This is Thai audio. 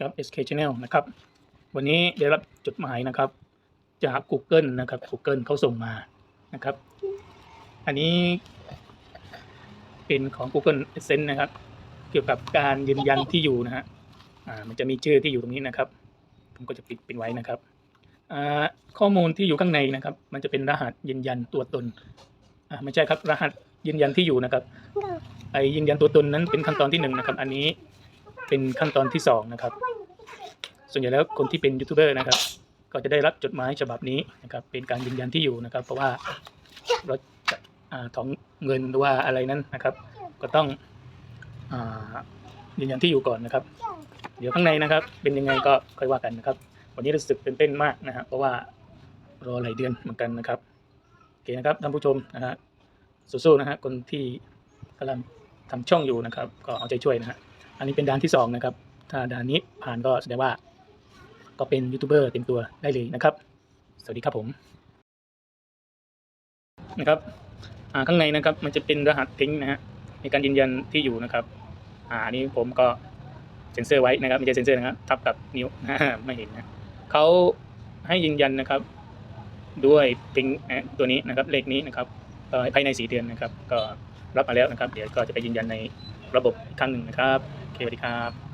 กับ SK Channel นะครับ วันนี้ได้รับจดหมายนะครับ จาก Google นะครับ Google เขาส่งมานะครับ อันนี้เป็นของ Google Adsense นะครับ เกี่ยวกับการยืนยันที่อยู่นะฮะอ่ามันจะมีชื่อที่อยู่ตรงนี้นะครับ ผมก็จะปิดเป็นไว้นะครับอ่าข้อมูลที่อยู่ข้างในนะครับ มันจะเป็นรหัสยืนยันตัวตนอ่าไม่ใช่ครับรหัสยืนยันที่อยู่นะครับ ไอ้ยืนยันตัวตนนั้นเป็นขั้นตอนที่หนึ่งนะครับ อันนี้ เป็นขั้นตอนที่สองนะครับ ส่วนใหญ่แล้วคนที่เป็นยูทูบเบอร์นะครับ ก็จะได้รับจดหมายฉบับนี้นะครับ เป็นการยืนยันที่อยู่นะครับ เพราะว่าเราจะอ่าของเงินหรือว่าอะไรนั้นนะครับ ก็ต้องอยืนยันที่อยู่ก่อนนะครับ เดี๋ยวข้างในนะครับ เป็นยังไงก็ค่อยว่ากันนะครับ วันนี้รู้สึกตื่นเต้นมากนะฮะเพราะว่ารอหลายเดือนเหมือนกันนะครับโอเคนะครับท่านผู้ชมนะฮะสู้ๆนะฮะคนที่กำลังทำช่องอยู่นะครับ ก็เอาใจช่วยนะฮะ อันนี้เป็นด่านที่สองนะครับ ถ้าด่านนี้ผ่านก็แสดงว่า ก็เป็นยูทูบเบอร์เต็มตัวได้เลยนะครับ สวัสดีครับผม นะครับข้างในนะครับมันจะเป็นรหัสทิ้งนะฮะในการยืนยันที่อยู่นะครับ อ่านนี้ผมก็เซ็นเซอร์ไว้นะครับไม่ใช่เซ็นเซอร์นะครับทับกับนิ้วไม่เห็นนะเขาให้ยืนยันนะครับ ด้วยทิ้งตัวนี้นะครับเลขนี้นะครับภายในสีเดือนนะครับ ก็รับมาแล้วนะครับ เดี๋ยวก็จะไปยืนยันในระบบอีกครั้งหนึ่งนะครับ สวัสดีครับ